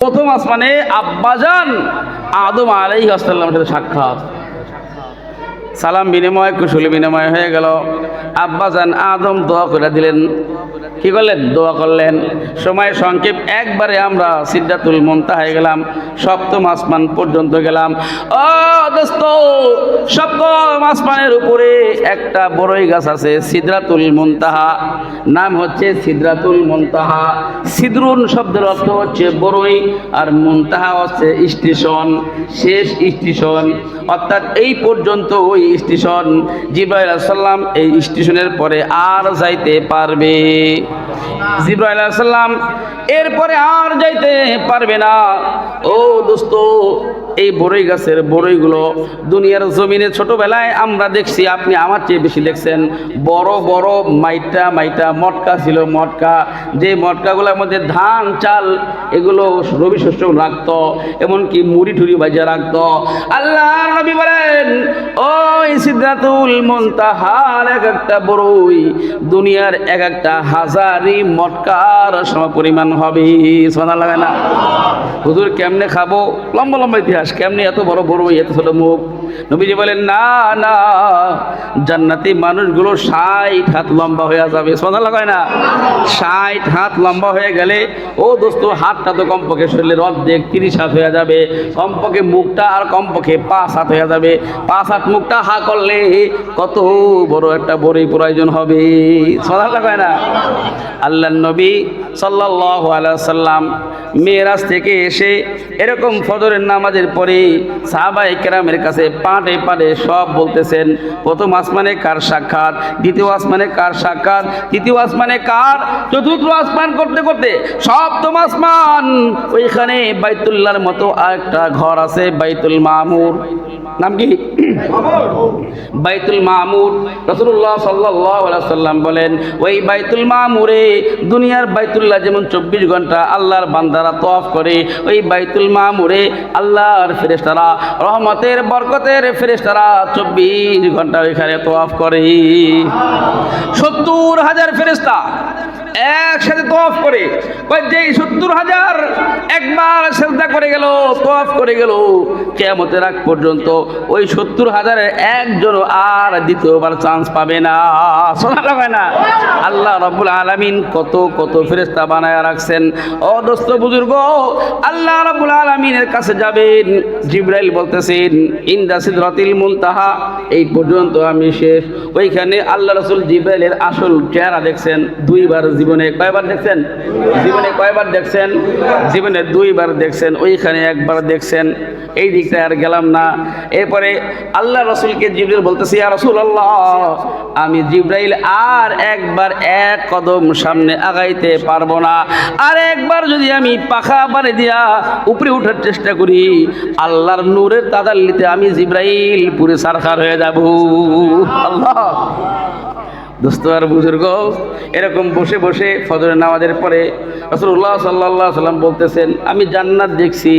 প্রথম আসমানে আব্বাজান আদম আলাই সাথে সাক্ষাৎ। সালাম বিনিময়, কুশল বিনিময় হয়ে গেল। আব্বাজান আদম দোয়া করে দিলেন। কি করলেন? দোয়া করলেন। সময় সংক্ষেপ, একবারে আমরা সিদ্ধাতুল মন্তা হয়ে গেলাম। সপ্তম আসমান পর্যন্ত গেলাম। ও দোস্ত, সপ্তম আসমানের উপরে একটা বড়ই গাছ আছে সিদ্রাতুল মুনতাহা। নাম হচ্ছে সিদ্রাতুল মুনতাহা। সিদ্রুন শব্দের অর্থ হচ্ছে বড়ই, আর মুনতাহা হচ্ছে স্টেশন, শেষ স্টেশন। অর্থাৎ এই পর্যন্ত ওই স্টেশন জিব্রাইল সাল্লাম এই স্টেশনের পরে আর যাইতে পারবে। জিব্রাইল সাল্লাম এরপরে আর যাইতে পারবে না। ও দোস্ত, এই বড়ই গাছের বড়ইগুলো দুনিয়ার জমিনে ছোটবেলায় আমরা দেখছি, আপনি আমার চেয়ে বেশি দেখছেন। বড় বড় মাইটা মাইটা মটকা ছিল, মটকা। যে মটকাগুলোর মধ্যে ধান, চাল, এগুলো রবি শস্য রাখতো, এমনকি মুড়ি টুড়ি ভাজা রাখতো। আল্লাহ নবী বলেন, ওই সিদ্ধাতুল মন্তাহার এক একটা বড়ই দুনিয়ার এক একটা হাজারি মটকার, সম পরিমাণ হবে, সোনা লাগে না। হুজুর কেমনে খাব? লম্বা লম্বা ইতিহাস, কেমনে এত বড় বড় এত ছোট মুখ? নবীজি বলেন, না না, জান্নাতি মানুষগুলো ষাট হাত লম্বা হয়ে যাবে, সোনা লাগায় না। ষাট হাত লম্বা হয়ে গেলে, ও দোস্ত, হাতটা তো কমপক্ষে শরীরের অর্ধেক তিরিশ হাত হয়ে যাবে, কমপক্ষে মুখটা আর কমপক্ষে পাঁচ হাত হয়ে যাবে। পাঁচ হাত মুখটা হা করলে কত বড় একটা বড়ই প্রয়োজন হবে, সোনা লাগায় না। আল্লাহ নবী সাল্লাহ সাল্লাম মেয়েরাজ থেকে এসে এরকম ফজরের নামাজের পরে সাহাবাই কেরামের কাছে পাটে পাটে সব বলতেছেন, প্রথম আসমানে কার সাক্ষাৎ? দ্বিতীয় আসমানে কার সাক্ষাৎ? তৃতীয় আসমানে কার? চতুর্থ আসমান করতে করতে সপ্তম আসমান। ওইখানে বাইতুল্লাহর মতো আরেকটা ঘর আছে, বাইতুল মামুর। নাম কি? বাইতুল মামুর। রসুল্লাহ সাল্লাহ সাল্লাম বলেন, ওই বাইতুল মামুরে দুনিয়ার বাইতুল্লাহ যেমন চব্বিশ ঘণ্টা আল্লাহর বান্দারা তফ করে, ওই বাইতুল মামুরে আল্লাহর ফেরেস্তারা রহমতের, বরকতের ফেরেস্তারা চব্বিশ ঘণ্টা ওইখানে তফ করে। সত্তর হাজার ফেরেস্তা একসাথে তফ করে। যেই সত্তর হাজার একবার সেজদা করে গেল তফ করে গেল কেমতের আগ পর্যন্ত ওই সত্তর হাজারের একজন আর দ্বিতীয়বার চান্স পাবে না। শোনা যাবে না আল্লাহ রব্বুল আলমিন কত কত ফেরেস্তা বানায় রাখছেন। অদস্ত বুজুর্গ, আল্লাহ রব্বুল আলমিনের কাছে যাবেন। জিব্রাইল বলতেছেন, ইন্দা সিদরাতিল মুনতাহা। এই পর্যন্ত আমি শেষ। ওইখানে আল্লাহ রসুল জিব্রাইলের আসল চেহারা দেখছেন, দুইবার জীবনে কয়বার দেখছেন? জীবনে কয়বার দেখছেন? জীবনে দুইবার দেখছেন, ওইখানে একবার দেখছেন, এই দিকটা আর গেলাম না। এরপরে আল্লাহ রসুলকে জিব্রাইল বলতেছি আর রসুল আল্লাহ আমি জিব্রাইল আর একবার এক কদম সামনে আগাইতে পারব না। আর একবার যদি আমি পাখা বাড়ি দিয়া উপরে উঠার চেষ্টা করি, আল্লাহর নূরের তাদাল্লিতে আমি জিব্রাইল পুরে সারখার হয়ে যাব। আল্লাহ। দোস্ত আর বুজুর্গ, এরকম বসে বসে ফজরের নামাজের পরে রসুল্লাহ সাল্লাহ সাল্লাম বলতেছেন, আমি জান্নাত দেখছি,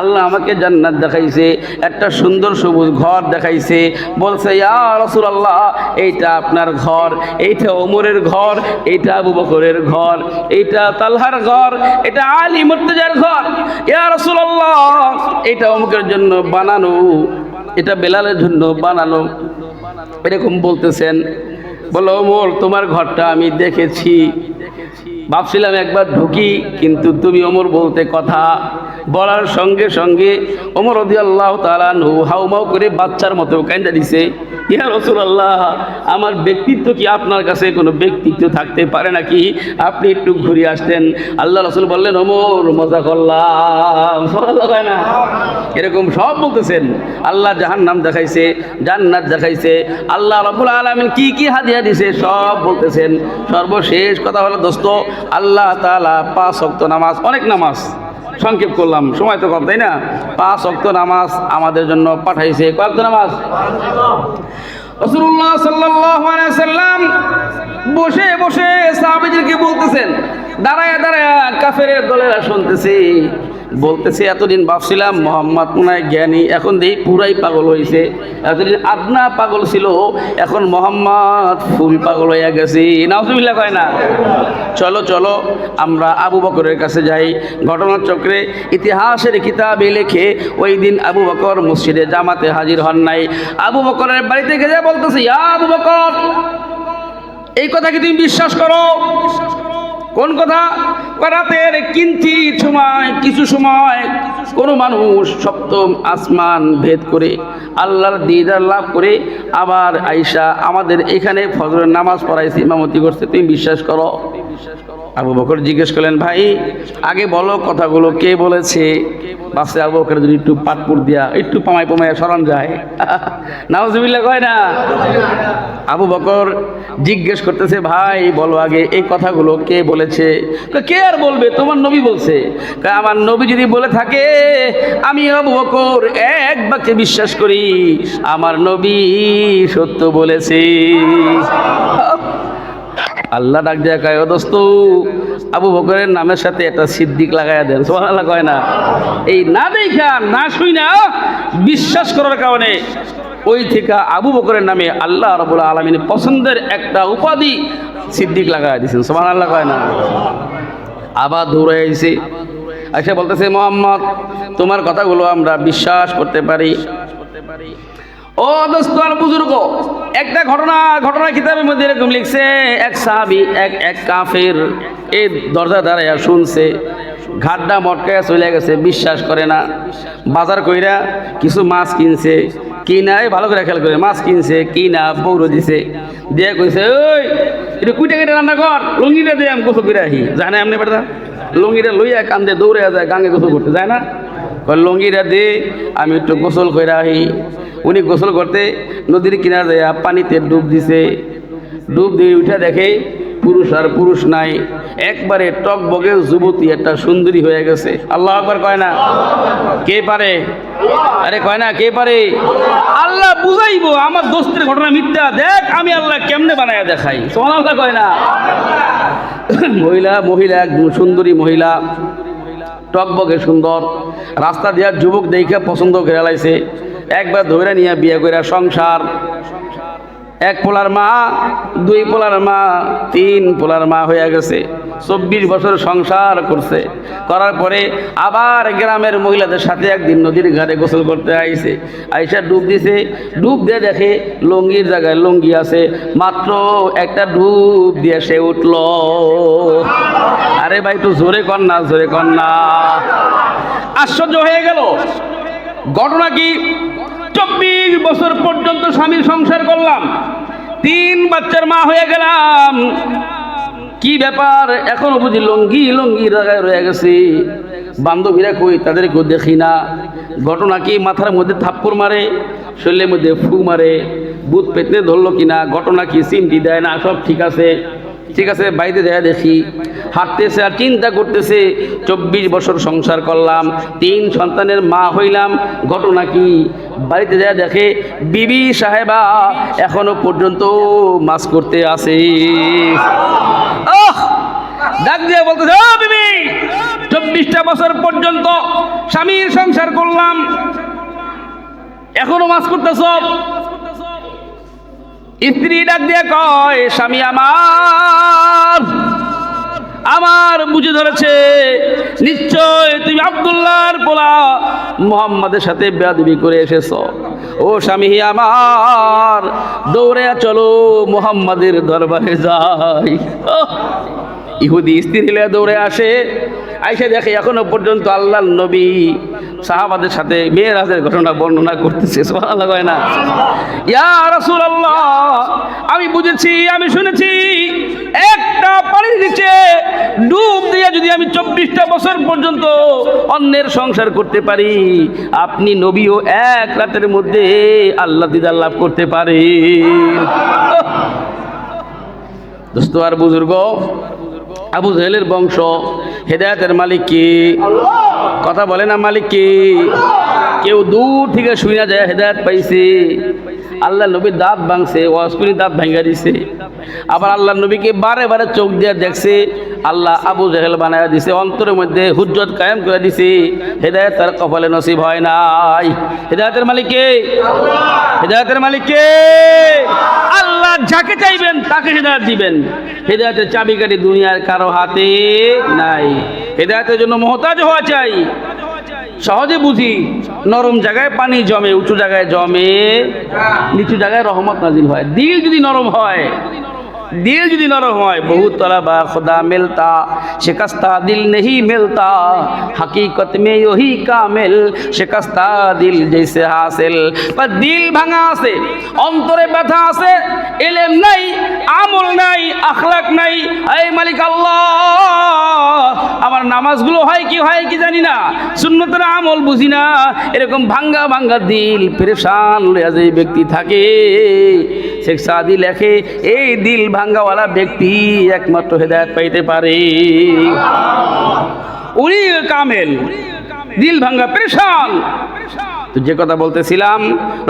আল্লাহ আমাকে জান্নাত দেখাইছে, একটা সুন্দর সবুজ ঘর দেখাইছে। বলছে, ইয়া রসুল আল্লাহ এইটা আপনার ঘর, এইটা ওমরের ঘর, এইটা আবু বকরের ঘর, এইটা তালহার ঘর, এটা আলী মুর্তজার ঘর। ইয়া রসুল আল্লাহ এইটা অমুকের জন্য বানানো, এটা বেলালের জন্য বানানো। এরকম বলতেছেন বলো ওমর তোমার ঘরটা আমি দেখেছি। ভাবছিলাম একবার ঢুকি, কিন্তু তুমি ওমর বলতে কথা বলার সঙ্গে সঙ্গে ওমর রদি আল্লাহ তালানহু হাউমাউ করে বাচ্চার মতো কান্দা দিছে। ইয়া রসুল আল্লাহ আমার ব্যক্তিত্ব কি আপনার কাছে কোনো ব্যক্তিত্ব থাকতে পারে নাকি? আপনি একটু ঘুরে আসতেন। আল্লাহ রসুল বললেন, ওমর, মজা করলাম। না। এরকম সব বলতেছেন। আল্লাহ জাহান নাম দেখাইছে, জান্নাত দেখাইছে। আল্লাহ রবুল আলমিন কি কি হাদিয়া দিছে, সব বলতেছেন। সর্বশেষ কথা হলো, দোস্ত, আল্লাহ তালা পাঁচ শক্ত নামাজ, অনেক নামাজ। সংক্ষেপ করলাম। সময় তো কম, তাই না? পাঁচ অক্ত নামাজ আমাদের জন্য পাঠাইছে। কয়েক নামাজ? বসে বসে সাহাবিদেরকে বলতেছেন, দাঁড়ায় দাঁড়ায় কাফের দলেরা শুনতেছি। বলতেছে, এতদিন ভাবছিলাম মোহাম্মদ মুনায় জ্ঞানী, এখন দেখি পুরাই পাগল হয়েছে এতদিন আদনা পাগল ছিল, এখন মোহাম্মদ ফুল পাগল হয়ে গেছে। নাউজুবিল্লাহ কয় না? চলো চলো, আমরা আবু বকরের কাছে যাই। ঘটনার চক্রে ইতিহাসের কিতাবে লেখে ওই দিন আবু বকর মসজিদে জামাতে হাজির হন নাই। আবু বকরের বাড়িতে গেছে বলতেছে আবু বকর, এই কথা কি তুমি বিশ্বাস করো? কোন কথা? রাতের কিঞ্চিত সময়, কিছু সময় কোন মানুষ সপ্তম আসমান ভেদ করে আল্লাহর দিদার লাভ করে আবার আইসা আমাদের এখানে ফজরের নামাজ পড়াইছে, ইমামতি করছে। তুমি বিশ্বাস করো? আবু বকর জিজ্ঞেস করলেন, ভাই, আগে বলো কথাগুলো, কে বলেছে? বাসে আবু বকর যদি একটু পাটপুর দিয়া, একটু পামায় পামায় সরান যায়। নাউজুবিল্লাহ কয় না? আবু বকর জিজ্ঞেস করতেছে, ভাই, বলো আগে এই কথাগুলো, কে বলেছে? কে আর বলবে? তোমার নবী বলছে। আমার নবী যদি বলে থাকে, আমি আবু বকর এক বাক্যে বিশ্বাস করি, আমার নবী সত্য বলেছে। আল্লাহ ডাক দেয়া কয় দোস্ত, আবু বকরের নামের সাথে একটা সিদ্দিক লাগাইয়া দেন। সোহানাল্লাহ কয় না। এই না দেখা না শুই না বিশ্বাস করার কারণে ওই থেকে আবু বকরের নামে আল্লাহ রবুল আলমিন পছন্দের একটা উপাধি সিদ্দিক লাগাই দিয়েছেন সোহান আল্লাহ কয় না। আবার দৌড়ে আইছে আচ্ছা বলতেছে, মোহাম্মদ, তোমার কথাগুলো আমরা বিশ্বাস করতে পারি। ও দোস্ত আর বুজুর্গ, একটা ঘটনা ঘটনা কিতাবের মধ্যে এরকম লিখছে, এক সাহাবি, এক এক কাফের এই দরজা দাঁড়াইয়া শুনছে, ঘাটটা মটকায় চলে গেছে, বিশ্বাস করে না, বাজার কইরা কিছু মাছ কিনছে কিনা এই ভালো করে খেয়াল করে, মাছ কিনছে কিনা পৌর দিছে দিয়ে কইছে, ওই, এটা কুইটা কেটে রান্না কর, লুঙ্গিটা দিয়ে আমি গোসল করে আহি। যায় না এমনি লুঙ্গিটা লইয়া কান্দে দৌড়ে যায়, গাঙ্গে গোসল করতে, যায় না? লুঙ্গিটা দে আমি একটু গোসল করে আহি। উনি গোসল করতে নদীর কিনারে যায় পানিতে ডুব দিছে। ডুব দিয়ে উঠে দেখে পুরুষ আর পুরুষ নাই। একবারে টক বগে যুবতী একটা সুন্দরী হয়ে গেছে। আল্লাহ একবার কয় না? কে পারে? আরে কয় না, কে পারে? আল্লাহ বুঝাইবো, আমার দোস্তের ঘটনা মিথ্যা। দেখ, আমি আল্লাহ কেমনে বানায় দেখাই। সোমান আল্লাহ কয় না? মহিলা মহিলা, একদম সুন্দরী মহিলা। টকবকে সুন্দর। রাস্তা দিয়া যুবক দেখে পছন্দ করে লাইছে। একবার ধরে নিয়ে বিয়ে করে সংসার। এক পোলার মা, দুই পোলার মা, তিন পোলার মা হয়ে গেছে। চব্বিশ বছর সংসার করছে। করার পরে আবার গ্রামের মহিলাদের সাথে একদিন নদীর ঘাটে গোসল করতে আইছে। আইসা ডুব দিছে। ডুব দিয়ে দেখে লুঙ্গির জায়গায় লুঙ্গি আছে। মাত্র একটা ডুব দিয়ে সে উঠল। আরে ভাই, একটু জোরে কর না, জোরে কর না। আশ্চর্য হয়ে গেল। ঘটনা কি? চব্বিশ বছর পর্যন্ত স্বামীর সংসার করলাম। তিন বাচ্চার মা হয়ে গেলাম। কি ব্যাপার? এখনও বুঝি লঙ্গি লঙ্গি জায়গায় রয়ে গেছে। বান্ধবীরা কই, তাদেরকেও দেখি না। ঘটনা কি? মাথার মধ্যে থাপ্পড় মারে, শরীরের মধ্যে ফু মারে বুধ পেতনে ধরলো কিনা? ঘটনা কি? চিমটি দেয় না, সব ঠিক আছে। ঠিক আছে, বাইরে দেয়া দেখি। হাঁটতেছে আর চিন্তা করতেছে, চব্বিশ বছর সংসার করলাম, তিন সন্তানের মা হইলাম। ঘটনা কি? বাড়িতে যা দেখে বিবি সাহেবা এখনও পর্যন্ত মাছ করতে আসে। ডাক দিয়ে বলতেছে বিবি, চব্বিশটা বছর পর্যন্ত স্বামীর সংসার করলাম, এখনও মাছ করতেছ? স্ত্রী ডাক দিয়ে কয়, স্বামী আমার আমার বুঝে ধরেছে, নিশ্চয় তুমি আবদুল্লাহর পোলা। মোহাম্মদের সাথে বেয়াদবি করে এসেছ। ও স্বামী আমার, দৌড়ে চলো মোহাম্মদের দরবারে যাই। ইহুদি স্ত্রী দৌড়ে আসে। আইসে দেখে এখনও পর্যন্ত আল্লাহ নবী সাহাবাদের সাথে মেয়েরাজের ঘটনা বর্ণনা করতেছে না? ইয়া আমি বুঝেছি, আমি শুনেছি, একটা পানির নিচে ডুব দিয়ে যদি আমি চব্বিশটা বছর পর্যন্ত অন্যের সংসার করতে পারি, আপনি নবীও এক রাতের মধ্যে আল্লাহ দিদার লাভ করতে পারে দোস্ত আর বুজুর্গ আবু জেহেলের বংশ, হেদায়তের মালিক কি? কথা বলে না মালিক কি? কেউ দূর থেকে শুনে যায় হেদায়ত পাইছে। আল্লাহ নবীর দাঁত ভাঙছে ওয়াসকুনি দাঁত ভাঙ্গা দিছে। আবার আল্লাহ নবীকে বারে বারে চোখ দিয়ে দেখছে, আল্লাহ আবু জাহেল বানায় দিছে, অন্তরের মধ্যে হুজ্জত কায়েম করে দিছে। হেদায়ত তার কপালে নসিব হয় নাই। হেদায়তের মালিক কে হেদায়তের মালিক কে আল্লাহ যাকে চাইবেন তাকে হেদায়ত দিবেন। হেদায়তের চাবিকাঠি দুনিয়ার কারও হাতে নাই। হেদায়তের জন্য মহতাজ হওয়া চাই। সহজে বুঝি নরম জায়গায় পানি জমে উঁচু জায়গায় জমে নিচু জায়গায় রহমত নাজিল হয় দিল যদি নরম হয় দিল যদি নরম হয় বহু তলাবা খুদা মিলতা शिकस्ता दिल नहीं मिलता हकीकत में यही कामिल शिकस्ता दिल जैसे हासिल पर দিল ভাঙা আছে অন্তরে ব্যথা আছে এলেম নাই আমল নাই আখলাক নাই এই মালিক আল্লাহ আমার নামাজগুলো হয় কি হয় কি জানি না। সুন্নতের আমল বুঝি না। এরকম ভাঙ্গা ভাঙ্গা দিল পেরেশান যে ব্যক্তি থাকে শেখ সাদি লেখে এই দিল ভাঙ্গাওয়ালা ব্যক্তি একমাত্র হেদায়ত পাইতে পারে। উনি কামেল। দিল ভাঙ্গা পরেশান। তো যে কথা বলতেছিলাম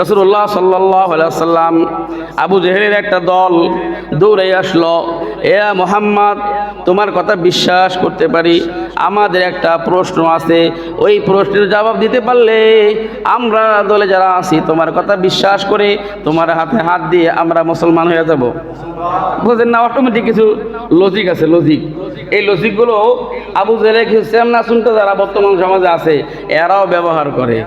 রসুল্লাহ সাল্লাহ সাল্লাম আবু জেহেলের একটা দল দৌড়ে আসলো, এ মোহাম্মদ, তোমার কথা বিশ্বাস করতে পারি, আমাদের একটা প্রশ্ন আছে, ওই প্রশ্নের জবাব দিতে পারলে আমরা দলে যারা আছি, তোমার কথা বিশ্বাস করে তোমার হাতে হাত দিয়ে আমরা মুসলমান হয়ে যাব। বুঝলেন না অটোমেটিক কিছু লজিক আছে লজিক এই লজিকগুলো আবু জেলে কিছু না শুনতে যারা বর্তমান সমাজে আছে, এরাও ব্যবহার করে।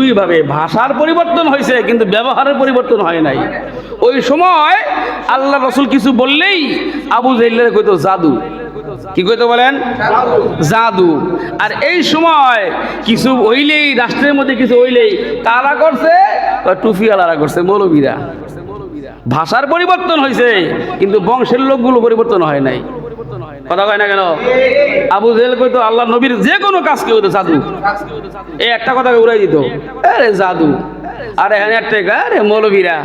দুইভাবে ভাষার পরিবর্তন হয়েছে, কিন্তু ব্যবহারের পরিবর্তন হয় নাই। ওই সময় আল্লাহ রসুল কিছু বললেই আবু জেলের কইতো, জাদু। কি কইতো বলেন? জাদু। আর এই সময় কিছু হইলেই রাষ্ট্রের মধ্যে কিছু হইলেই কারা করছে টুফি আলারা করছে, মৌলবীরা। ভাষার পরিবর্তন হয়েছে, কিন্তু বংশের লোকগুলো পরিবর্তন হয় নাই। কথা কয় না কেন? আবু জেল কইতো, আল্লাহ নবীর যে কোনো কাজ কেউ জাদু। এই একটা কথা উড়াই দিত। আরে জাদু। আরে হ্যাঁ একটা আরে মৌলবীরা।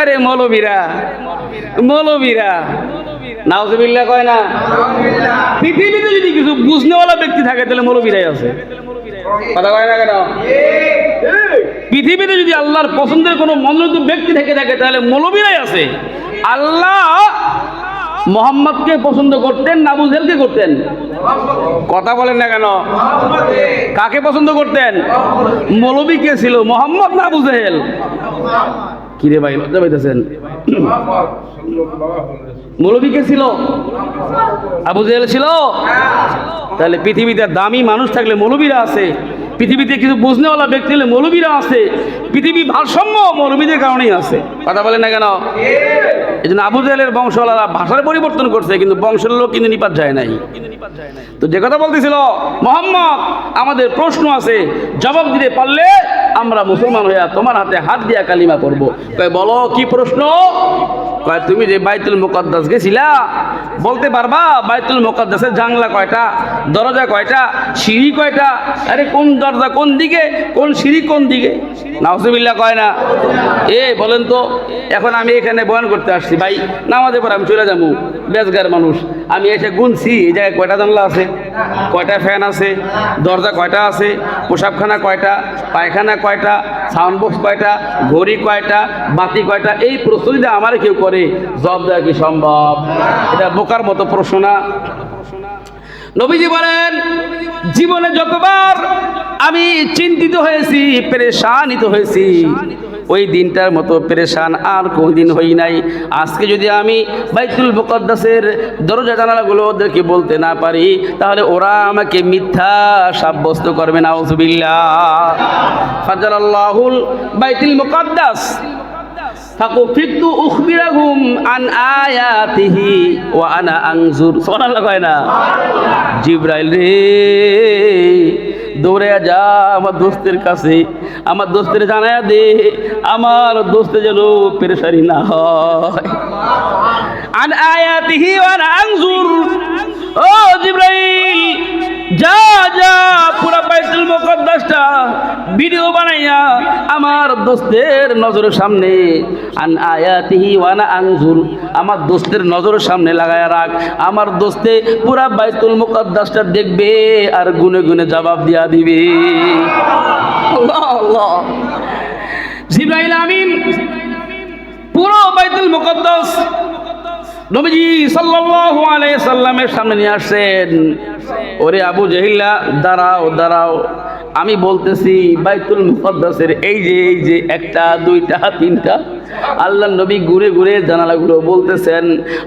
আরে মৌলবীরা। মৌলবীরা। নাউজুবিল্লাহ কয় না? পৃথিবীতে যদি কিছু বুঝনেওয়ালা ব্যক্তি থাকে, তাহলে মৌলবীরাই আছে। কথা কয় না কেন? পৃথিবীতে যদি আল্লাহর পছন্দের কোনো মনোনীত ব্যক্তি থেকে থাকে, তাহলে মৌলবীরাই আছে। আল্লাহ মোহাম্মদকে পছন্দ করতেন না বুঝেলকে করতেন। কথা বলেন না কেন? কাকে পছন্দ করতেন? মৌলবী কে ছিল? মোহাম্মদ না বুঝেল কিরে ভাই, লজ্জা পাইতেছেন? মৌলবী কে ছিল? আবু জেহেল ছিল? তাহলে পৃথিবীতে দামি মানুষ থাকলে মৌলবীরা আছে। পৃথিবীতে কিছু বুঝনেওয়ালা ব্যক্তি হলে মৌলবীরা আছে। পৃথিবী ভারসাম্য মৌলবীদের কারণেই আছে। কথা বলে না কেন? এই জন্য আবু জেহেলের বংশওয়ালারা ভাষার পরিবর্তন করছে, কিন্তু বংশের লোক কিন্তু নিপাত যায় নাই। তো যে কথা বলতেছিল, মোহাম্মদ, আমাদের প্রশ্ন আছে। জবাব দিতে পারলে আমরা মুসলমান হইয়া তোমার হাতে হাত দিয়া কালিমা করব বলো, কি প্রশ্ন? তুমি যে বাইতুল মুকদ্দাস গেছিলা, বলতে পারবা? বাইতুল মুকদ্দাসের জাংলা কয়টা, দরজা কয়টা, সিঁড়ি কয়টা? আরে কোন দরজা কোন দিকে, কোন সিঁড়ি কোন দিকে? নাউজুবিল্লাহ কয় না। এ, বলেন তো, এখন আমি এখানে বয়ান করতে আসছি, ভাই নামাজে পর আমি চলে যাব, বেজগার মানুষ। আমি এসে গুনছি, এই জায়গায় কয়টা জানলা আছে? কয়টা ফ্যান আছে? দরজা কয়টা আছে? পোশাকখানা কয়টা? পায়খানা কয়টা? সাউন্ড বক্স কয়টা, ঘড়ি কয়টা, বাতি কয়টা, এই প্রশ্ন যদি আমার কেউ করে জব দেওয়া কি সম্ভব? এটা বোকার মতো প্রশ্ন না। নবীজি বলেন, জীবনে যতবার আমি চিন্তিত হয়েছি, পেরেশানিত হয়েছি ওই দিনটার মতো পেরেশান আর কোনদিন হই নাই আজকে যদি আমি বাইতুল মুকদ্দাসের দরজা জানালাগুলো ওদেরকে বলতে না পারি তাহলে ওরা আমাকে মিথ্যা সাব্যস্ত করবে না ওজুবিল্লা ফাজাল আল্লাহুল বাইতুল মুকদ্দাস فقفت أخبرهم عن آياته وأنا أنظر سبحان الله কয় না জিব্রাইল রে দৌড়ে যা, আমার দোস্তের কাছে। আমার দোস্তের জানায় দে, আমার দোস্তে যেন পেরেশারি না হয়। আন আয়াতিহি ওয়ানা আনজুর। ও জিব্রাইল! যা যা, পুরা বাইতুল ভিডিও বানাইয়া আমার দোস্তের নজরের সামনে। আমার দোস্তের নজরের সামনে রাখ। আমার দোস্তে পুরা বাইতুল মুকদ্দাসটা দেখবে আর গুনে গুনে জবাব দিয়া দিবে। পুরো বাইতুল মুকদ্দাস নবীজি সাল্লাল্লাহু আলাইহি সাল্লামের সামনে নিয়ে আসছেন। ওরে আবু জাহিল্লা, দাঁড়াও দাঁড়াও। আমি বলতেছি, বাইতুল মুকদ্দাসের এই যে এই যে একটা, দুইটা, তিনটা আল্লাহ নবী ঘুরে ঘুরে জানালাগুলো বলতেছেন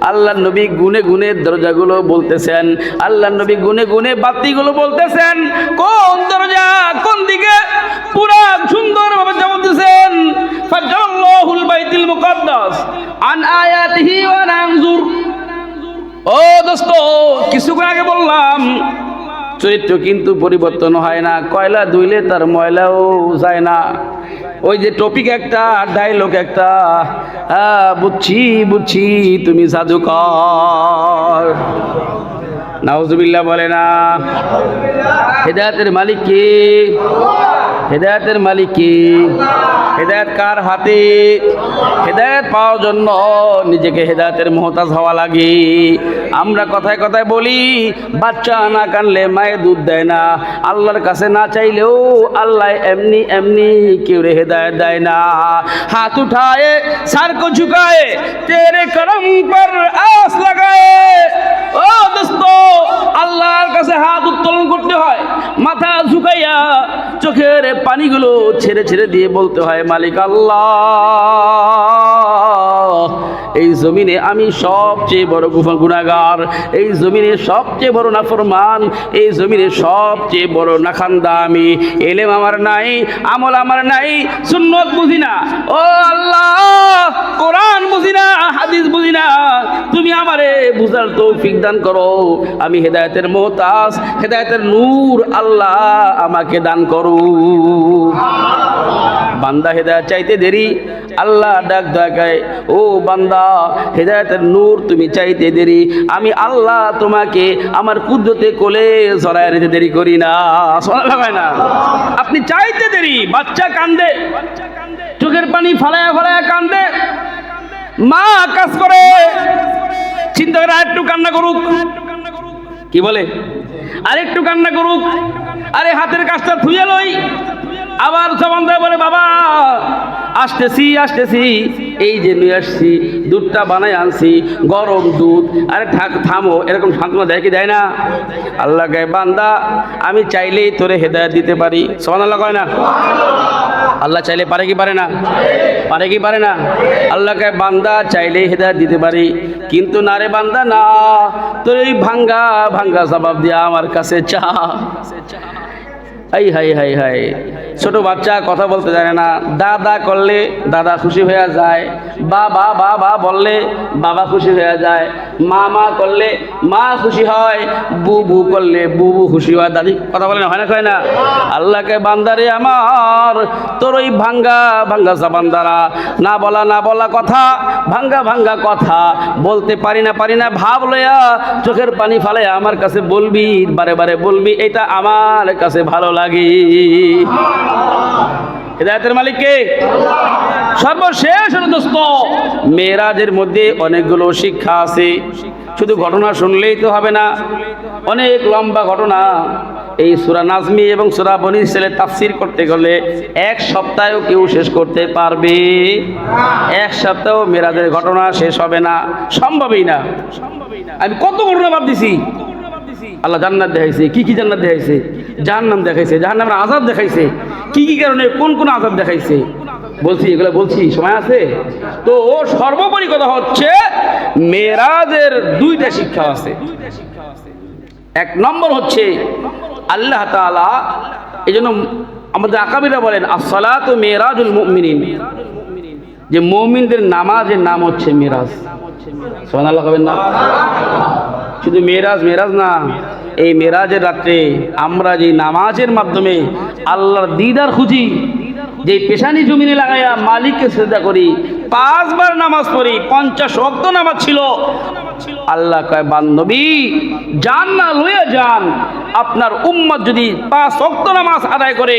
আল্লাহ নবী গুনে গুনে দরজাগুলো বলতেছেন আল্লাহ নবী গুনে গুনে বাতিগুলো বলতেছেন, কোন দরজা কোন দিকে? পুরা সুন্দরভাবে বলতেছেন ফাজাল্লাহুল বাইতুল মুকদ্দাস, আন আয়াতিহি ওয়া নানজুর। ও দোস্ত কিছুক্ষণ আগে বললাম। চরিত্র কিন্তু পরিবর্তন হয় না। কয়লা ধুইলে তার ময়লাও যায় না। ওই যে টপিক একটা ডায়লগ একটা বুঝছি বুঝছি, তুমি জাদুকর। নাউজুবিল্লাহ বলে না। হেদায়তের মালিক কে? হেদায়তের মালিক কে? হেদায়ত কার হাতে? হেদায়ত পাওয়ার জন্য নিজেকে হেদায়তের মহতাজ হওয়া লাগে। আমরা কথায় কথায় বলি, বাচ্চা না কানলে মায়ে দুধ দেয় না। আল্লাহর কাছে না চাইলেও আল্লাহ এমনি এমনি কেউ রে হেদায়ত দেয় না। হাত উঠায় সার কো ঝুকায়ে, তেরে করম পর আস লাগায়ে। ও দোস্ত, আল্লাহর কাছে হাত উত্তোলন করতে হয়, মাথা ঝুঁকাইয়া চোখের পানিগুলো ছেড়ে ছেড়ে দিয়ে বলতে হয়, মালিক আল্লাহ। এই জমিনে আমি সবচেয়ে বড় গুফা গুণাগার এই জমিনে সবচেয়ে বড় নাফরমান, এই জমিনে সবচেয়ে বড় নাখান্দা আমি এলেম আমার নাই, আমল আমার নাই, সুন্নত বুঝি না। ও আল্লাহ, কোরআন বুঝি না, হাদিস বুঝি না। তুমি আমারে বুঝার তৌফিক দান করো। আমি হেদায়েতের মোহতাজ, হেদায়েতের নূর আল্লাহ আমাকে দান করো। বান্দা হেদায়ত চাইতে দেরি, আল্লাহ ডাক দেখায় ও বান্দা হেদায়তের নূর তুমি চাইতে দেরি। আমি আল্লাহ তোমাকে আমার কুদ্রতে কোলে জড়ায় নিতে দেরি করি না। লাগায় না। আপনি চাইতে দেরি, বাচ্চা কান্দে। চোখের পানি ফালায়া ফালায়া কান্দে। মা কাজ করে। চিন্তা করে একটু কান্না করুক। কি বলে? আরেকটু কান্না করুক। আরে হাতের কাজটা থুয়ে লই। আবার সমান বলে, বাবা, আসতেছি আসতেছি। এই যে নিয়ে আসছি, দুধটা বানাই আনছি, গরম দুধ। আরে থাক, থামো, এরকম সান্ত্বনা দেয় কি দেয় না? আল্লাহ গায়ে বান্দা, আমি চাইলেই তোরে হেদায়ত দিতে পারি। সমান আল্লাহ কয় না? আল্লাহ চাইলে পারে কি পারে না? পারে কি পারে না? আল্লাহকে বান্দা, চাইলেই হেদায়ত দিতে পারি। কিন্তু না রে বান্দা, না। তোর এই ভাঙ্গা ভাঙ্গা জবাব দিয়া আমার কাছে চা। Hi hi hi hi. ছোট বাচ্চা কথা বলতে জানে না। দাদা করলে দাদা খুশি হয়ে যায়, বাবা বাবা বললে বাবা খুশি হয়ে যায়। মা মা করলে মা খুশি হয় বু বু করলে বু বু খুশি হয়। দাদি, কথা বলে না, হয় না কয় না? আল্লাহকে বান্দারে আমার তোর ওই ভাঙ্গা ভাঙ্গা জাবান দ্বারা। না বলা না বলা কথা, ভাঙ্গা ভাঙ্গা কথা। বলতে পারি না পারি না, ভাব লয়া চোখের পানি ফালে আমার কাছে বলবি, বারে বারে বলবি এটা আমার কাছে ভালো লাগে। হেদায়তের মালিক কে? সর্বশেষ দোস্ত। মেয়েরাজের মধ্যে অনেকগুলো শিক্ষা আছে। শুধু ঘটনা শুনলেই তো হবে না। অনেক লম্বা ঘটনা। এই সুরা নাজমি এবং সুরা বনি ছেলে তাফসির করতে গেলে এক সপ্তাহেও কেউ শেষ করতে পারবে। এক সপ্তাহ মেয়েরাজের ঘটনা শেষ হবে না। সম্ভবই না। আমি কত ঘটনা বাদ দিছি আল্লাহ জান্নাত দেখাইছে, কি কি জান্নাত দেখাইছে? জাহান্নাম দেখাইছে, জাহান্নামের আজাদ দেখাইছে। কি কি কারণে, কোন কোন আজাদ দেখাইছে? বলছি, এগুলো বলছি, সময় আছে? তো ও সর্বোপরি কথা হচ্ছে, মেয়েরাজের দুইটা শিক্ষা আছে। এক নম্বর হচ্ছে, আল্লাহ তাআলা এই জন্য আমাদের আকাবিরা বলেন, আসসালাত মেয়েরাজুল মুমিনিন। যে মমিনদের নামাজের নাম হচ্ছে মেরাজ সোনাল্লাহ কবেন না? শুধু মেরাজ মেরাজ না, এই মেরাজের রাত্রে আমরা যে নামাজের মাধ্যমে আল্লাহর দিদার খুঁজি, যে পেশানি জমিনে লাগাইয়া মালিককে শ্রদ্ধা করি, পাঁচবার নামাজ পড়ি, পঞ্চাশ অক্ত নামাজ ছিল। আল্লাহ কয়, বান্ধবী, যান না, লইয়া যান। আপনার উম্মত যদি পাঁচ অক্ত নামাজ আদায় করে,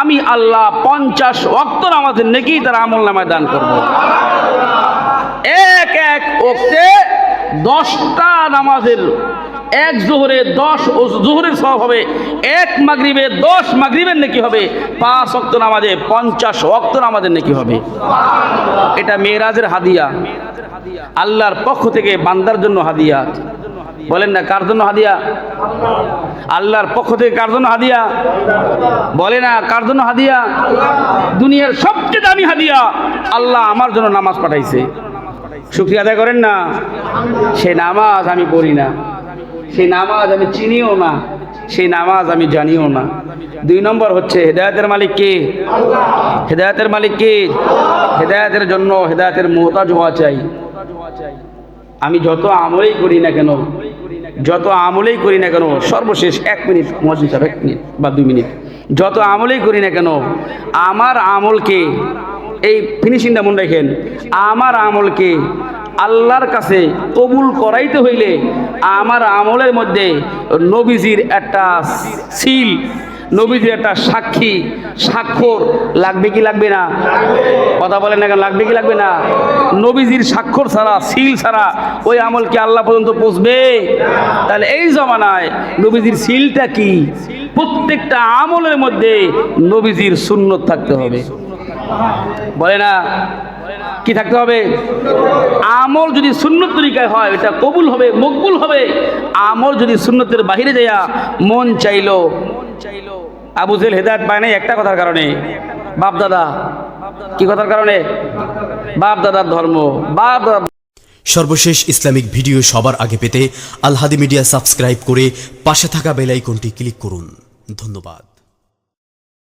আমি আল্লাহ পঞ্চাশ অক্ত নামাজের নেকি তার আমল নামায় দান করব। এক এক ওক্তে দশটা নামাজের এক জোহরে দশ জোহরের সব হবে। এক মাগরিবে দশ মাগরিবের নাকি হবে। পাঁচ অক্ত নামাজে পঞ্চাশ অক্ত নামাজের নাকি হবে। এটা মেয়েরাজের হাদিয়া। আল্লাহর পক্ষ থেকে বান্দার জন্য হাদিয়া। বলেন না, কার জন্য হাদিয়া? আল্লাহর পক্ষ থেকে কার জন্য হাদিয়া? বলে না, কার জন্য হাদিয়া? দুনিয়ার সবচেয়ে দামি হাদিয়া। আল্লাহ আমার জন্য নামাজ পাঠাইছে। শুক্রিয়া আদায় করেন না? সে নামাজ আমি পড়ি না। সেই নামাজ আমি চিনিও না। সেই নামাজ আমি জানিও না। দুই নম্বর হচ্ছে, হেদায়তের মালিক কে? হেদায়তের মালিক কে? হেদায়তের জন্য হেদায়তের মোহতাজ হওয়া চাই। আমি যত আমলেই করি না কেন, যত আমলেই করি না কেন, সর্বশেষ এক মিনিট সাহেব এক মিনিট বা দুই মিনিট, যত আমলেই করি না কেন, আমার আমলকে এই ফিনিশিংটা মনে রাখেন, আমার আমলকে আল্লাহর কাছে কবুল করাইতে হইলে আমার আমলের মধ্যে নবীজির একটা সিল নবীজির একটা সাক্ষী, স্বাক্ষর লাগবে কি লাগবে না? কথা বলেন না লাগবে কি লাগবে না? নবীজির স্বাক্ষর ছাড়া সিল ছাড়া ওই আমল কি আল্লাহ পর্যন্ত পৌঁছবে? তাহলে এই জমানায় নবীজির সিলটা কি? প্রত্যেকটা আমলের মধ্যে নবীজির সুন্নত থাকতে হবে। বলে না। কি থাকতে হবে? আমল যদি সুন্নত তরিকায় হয়, এটা কবুল হবে, মকবুল হবে। আমল যদি সুন্নতের বাহিরে যাইয়া মন চাইলো। আবু জেল হেদায়ত পায় নাই একটা কথার কারণে। বাপ দাদা, কি কথার কারণে? বাপ দাদার ধর্ম, বাপ দাদা সর্বশেষ ইসলামিক ভিডিও সবার আগে পেতে আলহাদি মিডিয়া সাবস্ক্রাইব করে পাশে থাকা বেল আইকনটি ক্লিক করুন। ধন্যবাদ।